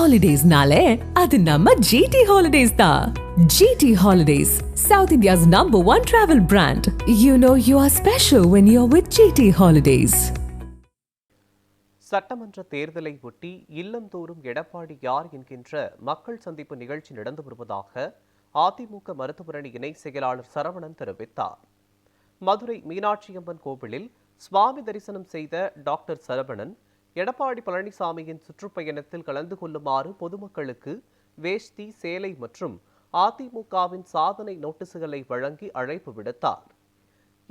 ஹாலிடேஸ்னாலே அது நம்ம ஜிடி ஹாலிடேஸ் தான் GT holidays south India's number one travel brand you know you are special when you are with GT holidays சட்டமன்ற தேர்தலை ஒட்டி இல்லந்தோறும் எடப்பாடி யார் என்கின்ற மக்கள் சந்திப்பு நிகழ்ச்சி நடந்து வருவதாக அதிமுக மருத்துவரணி இணை செயலாளர் சரவணன் தெரிவித்தார். மதுரை மீனாட்சியம்மன் கோவிலில் சுவாமி தரிசனம் செய்த டாக்டர் சரவணன் எடப்பாடி பழனிசாமியின் சுற்றுப்பயணத்தில் கலந்து கொள்ளுமாறு பொதுமக்களுக்கு வேஷ்டி சேலை மற்றும் அதிமுகவின் சாதனை நோட்டீசுகளை வழங்கி அழைப்பு விடுத்தார்.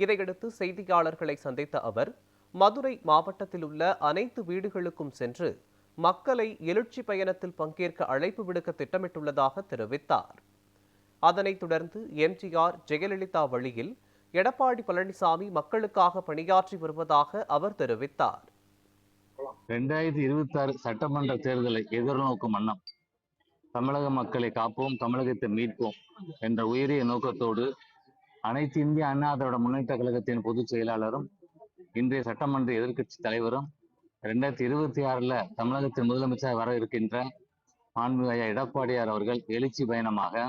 இதையடுத்து செய்தியாளர்களை சந்தித்த அவர் மதுரை மாவட்டத்தில் உள்ள அனைத்து வீடுகளுக்கும் சென்று மக்களை எழுச்சி பயணத்தில் பங்கேற்க அழைப்பு விடுக்க திட்டமிட்டுள்ளதாக தெரிவித்தார். அதனைத் தொடர்ந்து எம்ஜிஆர் ஜெயலலிதா வழியில் எடப்பாடி பழனிசாமி மக்களுக்காக பணியாற்றி வருவதாக அவர் தெரிவித்தார். ரெண்டாயிரத்தி இருபத்தி ஆறு சட்டமன்ற தேர்தலை எதிர்நோக்கும் வண்ணம் தமிழக மக்களை காப்போம் தமிழகத்தை மீட்போம் என்ற உயரிய நோக்கத்தோடு அனைத்து இந்திய அண்ணா திராவிட முன்னேற்ற கழகத்தின் பொதுச் செயலாளரும் இன்றைய சட்டமன்ற எதிர்க்கட்சி தலைவரும் ரெண்டாயிரத்தி இருபத்தி ஆறுல தமிழகத்தின் முதலமைச்சர் வர இருக்கின்ற மாண்புமிகு ஐயா எடப்பாடியார் அவர்கள் எழுச்சி பயணமாக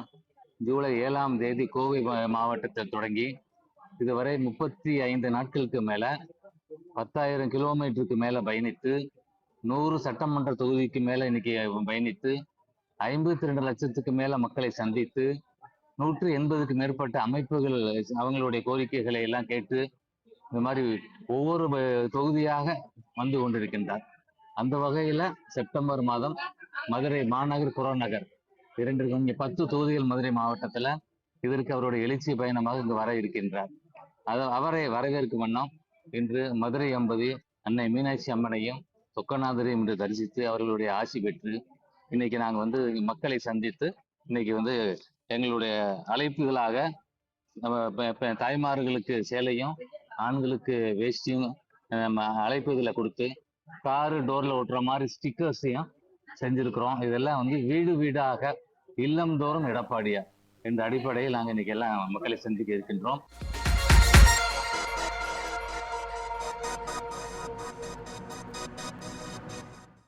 ஜூலை ஏழாம் தேதி கோவை மாவட்டத்தில் தொடங்கி இதுவரை முப்பத்தி ஐந்து நாட்களுக்கு மேல பத்தாயிரம் கிலோமீட்டருக்கு மேல பயணித்து நூறு சட்டமன்ற தொகுதிக்கு மேல இன்னைக்கு பயணித்து ஐம்பத்தி ரெண்டு லட்சத்துக்கு மேல மக்களை சந்தித்து நூற்று எண்பதுக்கு மேற்பட்ட அமைப்புகள் அவங்களுடைய கோரிக்கைகளை எல்லாம் கேட்டு இந்த மாதிரி ஒவ்வொரு தொகுதியாக வந்து கொண்டிருக்கின்றார். அந்த வகையில செப்டம்பர் மாதம் மதுரை மாநகர் புறநகர் இரண்டு இங்கே பத்து தொகுதிகள் மதுரை மாவட்டத்துல இதற்கு அவருடைய எழுச்சி பயணமாக இங்கு வர இருக்கின்றார். அது அவரை வரவேற்கும் வண்ணம் இன்று மதுரை அம்பதி அன்னை மீனாட்சி அம்மனையும் சொக்கநாதரையும் இன்று தரிசித்து அவர்களுடைய ஆசி பெற்று இன்னைக்கு நாங்கள் வந்து மக்களை சந்தித்து இன்னைக்கு வந்து எங்களுடைய அழைப்புகளாக நம்ம தாய்மார்களுக்கு சேலையும் ஆண்களுக்கு வேஷ்டியும் நம்ம அழைப்புகளை கொடுத்து காரு டோர்ல ஒட்டுற மாதிரி ஸ்டிக்கர்ஸையும் செஞ்சிருக்கிறோம். இதெல்லாம் வந்து வீடு வீடாக இல்லம்தோறும் எடப்பாடியார். இந்த அடிப்படையில் நாங்கள் இன்னைக்கு எல்லாம் மக்களை சந்திக்க இருக்கின்றோம்.